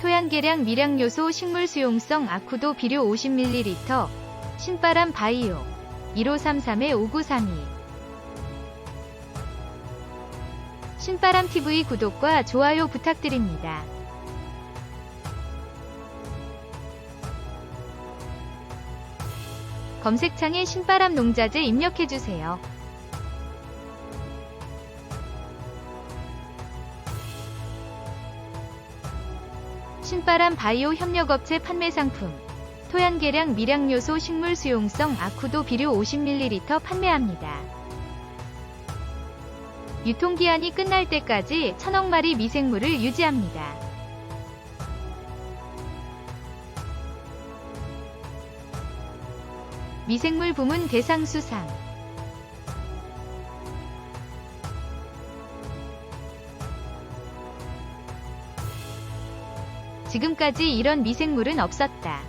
토양계량 미량요소 식물 수용성 아쿠도 비료 50ml 신바람 바이오 1533-5932 신바람 TV 구독과 좋아요 부탁드립니다. 검색창에 신바람 농자재 입력해주세요. 신바람 바이오 협력업체 판매 상품 토양계량 미량요소 식물 수용성 아쿠도 비료 50ml 판매합니다. 유통기한이 끝날 때까지 천억 마리 미생물을 유지합니다. 미생물 부문 대상 수상 지금까지 이런 미생물은 없었다.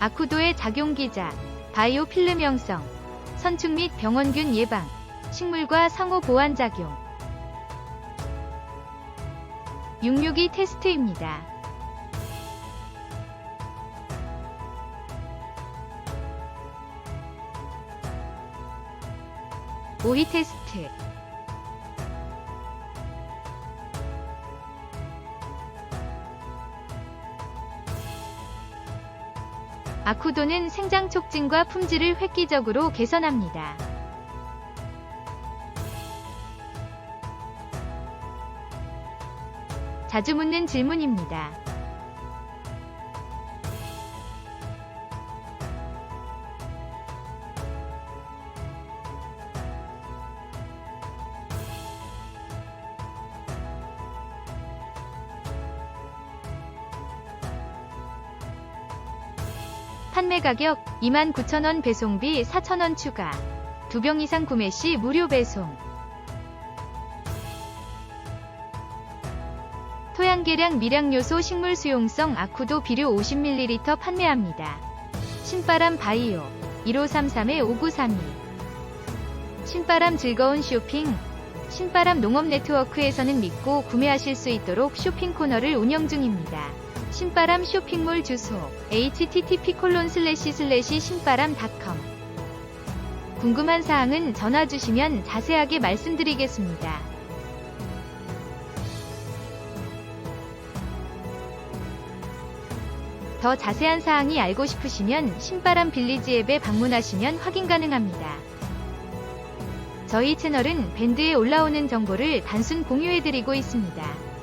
아쿠도의 작용기자, 바이오 필름 형성, 선충 및 병원균 예방, 식물과 상호 보완 작용. 662 테스트입니다. 오이 테스트 아쿠도는 생장 촉진과 품질을 획기적으로 개선합니다. 자주 묻는 질문입니다. 판매 가격 29,000원 배송비 4,000원 추가. 두 병 이상 구매 시 무료 배송. 토양계량 미량요소 식물 수용성 아쿠도 비료 50ml 판매합니다. 신바람 바이오 1533-5932 신바람 즐거운 쇼핑 신바람 농업 네트워크에서는 믿고 구매하실 수 있도록 쇼핑 코너를 운영 중입니다. 신바람 쇼핑몰 주소 http 신바람닷컴 궁금한 사항은 전화 주시면 자세하게 말씀드리겠습니다. 더 자세한 사항이 알고 싶으시면 신바람 빌리지 앱에 방문하시면 확인 가능합니다. 저희 채널은 밴드에 올라오는 정보를 단순 공유해드리고 있습니다.